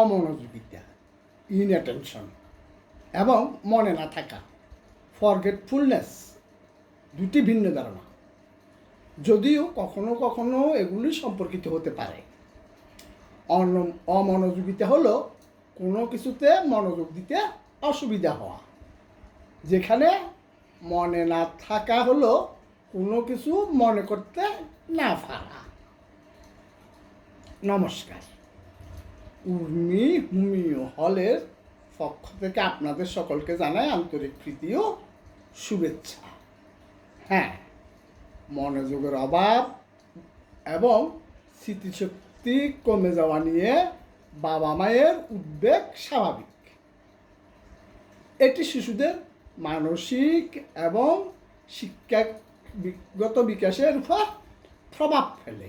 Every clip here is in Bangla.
অমনোযোগিতা ইনঅ্যাটেনশন এবং মনে না থাকা ফরগেটফুলনেস দুটি ভিন্ন ধারণা। যদিও কখনো কখনো এগুলি সম্পর্কিত হতে পারে। অমনোযোগিতা হলো কোনো কিছুতে মনোযোগ দিতে অসুবিধা হওয়া, যেখানে মনে না থাকা হলো কোনো কিছু মনে করতে না পারা। নমস্কার। উর্মি হুমিও হলের পক্ষ থেকে আপনাদের সকলকে জানাই আন্তরিক প্রীতি ও শুভেচ্ছা। হ্যাঁ মনোযোগের অভাব এবং স্মৃতিশক্তি কমে যাওয়া নিয়ে বাবা মায়ের উদ্বেগ স্বাভাবিক। এটি শিশুদের মানসিক এবং শিক্ষাগত বিকাশের উপর প্রভাব ফেলে।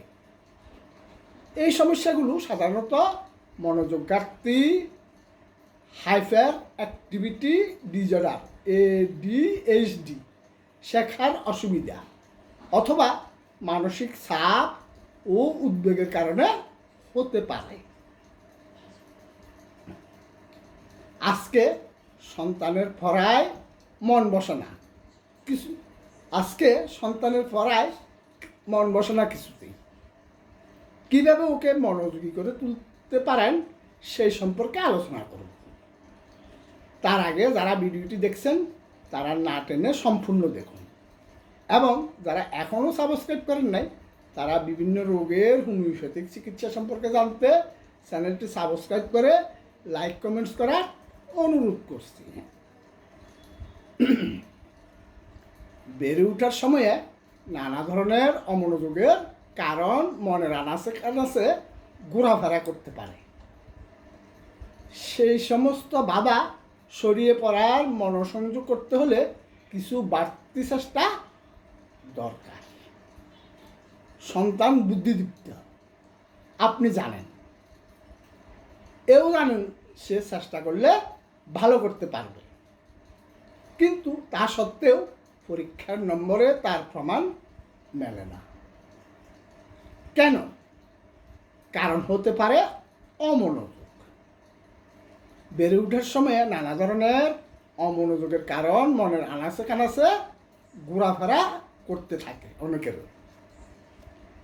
এই সমস্যাগুলো সাধারণত মনোযোগ ঘাটতি হাইফার অ্যাক্টিভিটি ডিজর্ডার এডিএইচডি শেখার অসুবিধা অথবা মানসিক চাপ ও উদ্বেগের কারণে হতে পারে। আজকে সন্তানের পড়ায় মন বসে না। কিছু আজকে সন্তানের পড়ায় মন বসে না কিছুতেই। কীভাবে ওকে মনোযোগী করে তুলতে পারেন, সেই সম্পর্কে আলোচনা করব তার আগে যারা ভিডিওটি দেখছেন, তারা না টেনে সম্পূর্ণ দেখুন। এবং যারা এখনও সাবস্ক্রাইব করেন নাই, তারা বিভিন্ন রোগের হোমিওপ্যাথিক চিকিৎসা সম্পর্কে জানতে চ্যানেলটি সাবস্ক্রাইব করে লাইক, কমেন্টস করার অনুরোধ করছি। বেড়ে ওঠার সময়ে নানা ধরনের অমনোযোগের কারণ মনের আনাচে কানাচে ঘোরাফেরা করতে পারে। সেই সমস্ত বাধা সরিয়ে পড়ার মনোসংযোগ করতে হলে কিছু বাড়তি চেষ্টা দরকার। সন্তান বুদ্ধিদীপ্ত। আপনি জানেন। এও জানেন সে চেষ্টা করলে ভালো করতে পারবে। কিন্তু তা সত্ত্বেও পরীক্ষার নম্বরে তার প্রমাণ মেলে না। কেন? কারণ হতে পারে অমনোযোগ। বেড়ে ওঠার সময় নানা ধরনের অমনোযোগের কারণ মনের আনাচে কানাচে ঘোরাফেরা করতে থাকে অনেকের।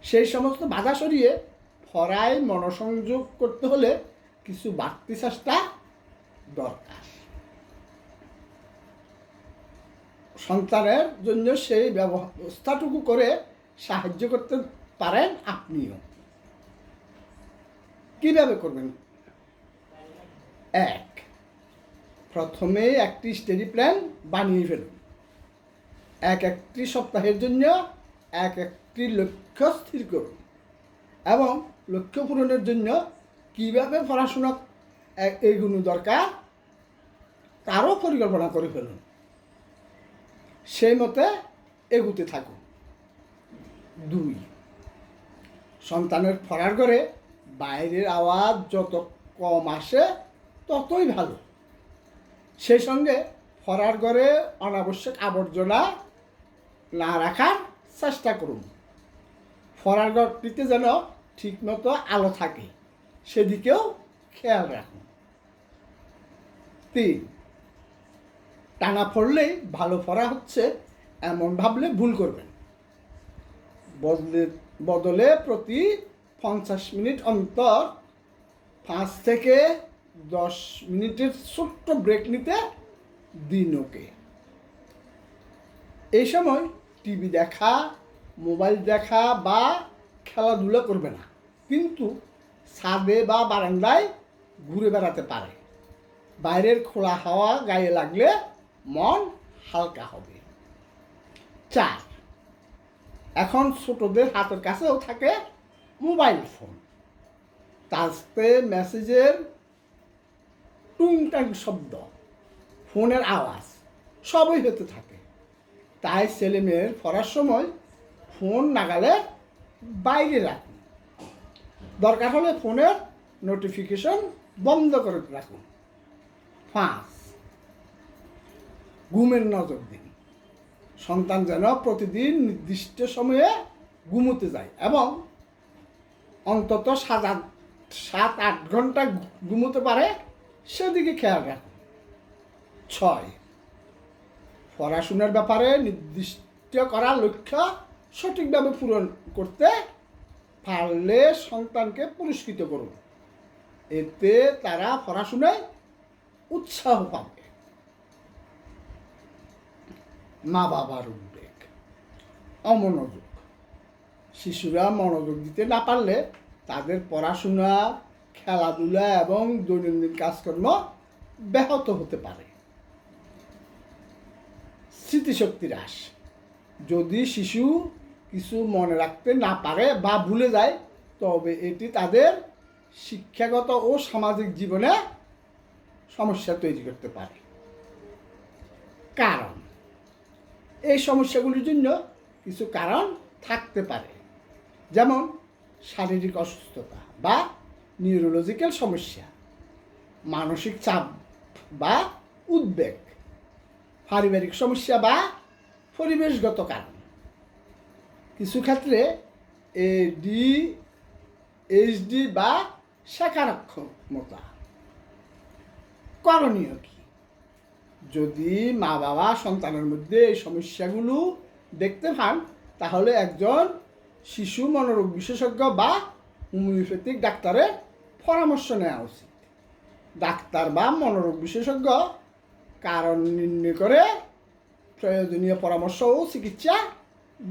সেই সমস্ত বাধা সরিয়ে ফরায় মনোসংযোগ করতে হলে কিছু বাড়তি চেষ্টা দরকার। সন্তানের জন্য সেই ব্যবস্থাটুকু করে সাহায্য করতে পারেন আপনিও। কীভাবে করবেন? এক, প্রথমে একটি স্টাডি প্ল্যান বানিয়ে ফেলুন। এক একটি সপ্তাহের জন্য এক একটি লক্ষ্য স্থির করুন এবং লক্ষ্য পূরণের জন্য কীভাবে পড়াশোনা এ- এগুলো দরকার তারও পরিকল্পনা করে ফেলুন। সেই মতে এগুতে থাকুন। দুই, সন্তানের ফরার ঘরে বাইরের আওয়াজ যত কম আসে, ততই ভালো। সেই সঙ্গে ফরার ঘরে অনাবশ্যক আবর্জনা না রাখার চেষ্টা করুন। ফরার ঘরটিতে যেন ঠিকমতো আলো থাকে, সেদিকেও খেয়াল রাখুন। তিন, টানা পড়লেই ভালো ফরা হচ্ছে, এমন ভাবলে ভুল করবেন। বদলে বদলে প্রতি পঞ্চাশ মিনিট অন্তর পাঁচ থেকে দশ মিনিটের ছোট্ট ব্রেক নিতে দিন ওকে। এই সময় টিভি দেখা, মোবাইল দেখা বা খেলাধুলা করবে না, কিন্তু ছাদে বা বারান্দায় ঘুরে বেড়াতে পারে। বাইরের খোলা হাওয়া গায়ে লাগলে মন হালকা হবে। চার, এখন ছোটদের হাতের কাছেও থাকে মোবাইল ফোন। তাতে মেসেজের টুংটাং শব্দ, ফোনের আওয়াজ, সবই হতে থাকে। তাই ছেলে মেয়ের পড়ার সময় ফোন নাগালে বাইরে রাখুন। দরকার হলে ফোনের নোটিফিকেশন বন্ধ করে রাখুন। পাঁচ, ঘুমের নজর দিন। সন্তান যেন প্রতিদিন নির্দিষ্ট সময়ে ঘুমোতে যায় এবং অন্তত সাত আট সাত আট ঘণ্টা ঘুমোতে পারে, সেদিকে খেয়াল রাখুন ছয়। পড়াশোনার ব্যাপারে নির্দিষ্ট করা লক্ষ্য সঠিকভাবে পূরণ করতে পারলে সন্তানকে পুরস্কৃত করুন। এতে তারা পড়াশোনায় উৎসাহ পাবে। মা বাবার উদ্বেগ, অমনোযোগ। শিশুরা মনোযোগ দিতে না পারলে তাদের পড়াশোনা, খেলাধুলা এবং দৈনন্দিন কাজকর্ম ব্যাহত হতে পারে। স্মৃতিশক্তি হ্রাস। যদি শিশু কিছু মনে রাখতে না পারে বা ভুলে যায়, তবে এটি তাদের শিক্ষাগত ও সামাজিক জীবনে সমস্যা তৈরি করতে পারে। কারণ, এই সমস্যাগুলির জন্য কিছু কারণ থাকতে পারে। যেমন শারীরিক অসুস্থতা বা নিউরোলজিক্যাল সমস্যা, মানসিক চাপ বা উদ্বেগ, পারিবারিক সমস্যা বা পরিবেশগত কারণ। কিছু ক্ষেত্রে এডি এইচডি বা শেখারক্ষমতা। করণীয় কি? যদি মা বাবা সন্তানের মধ্যে এই সমস্যাগুলো দেখতে পান, তাহলে একজন শিশু মনোরোগ বিশেষজ্ঞ বা হোমিওপ্যাথিক ডাক্তারের পরামর্শ নেওয়া উচিত। ডাক্তার বা মনোরোগ বিশেষজ্ঞ কারণ নির্ণয় করে প্রয়োজনীয় পরামর্শ ও চিকিৎসা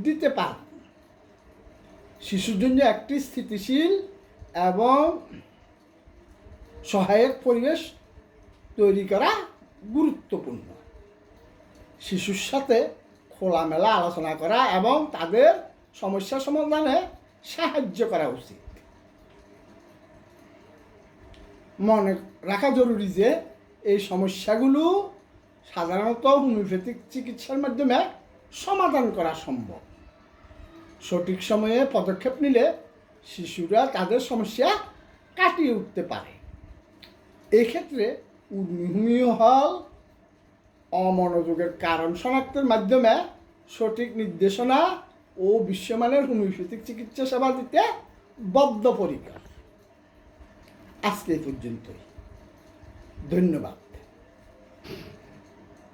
দিতে পারেন শিশুর জন্য একটি স্থিতিশীল এবং সহায়ক পরিবেশ তৈরি করা গুরুত্বপূর্ণ। শিশুর সাথে খোলামেলা আলোচনা করা এবং তাদের সমস্যা সমাধানে সাহায্য করা উচিত। মনে রাখা জরুরি যে এই সমস্যাগুলো সাধারণত হোমিওপ্যাথিক চিকিৎসার মাধ্যমে সমাধান করা সম্ভব। সঠিক সময়ে পদক্ষেপ নিলে শিশুরা তাদের সমস্যা কাটিয়ে উঠতে পারে। এক্ষেত্রে হোমিও হল, অমনোযোগের কারণ শনাক্তের মাধ্যমে সঠিক নির্দেশনা ও বিশ্বমানের হোমিওপ্যাথিক চিকিৎসা সেবা দিতে বদ্ধপরিকর। আজকে পর্যন্তই। ধন্যবাদ।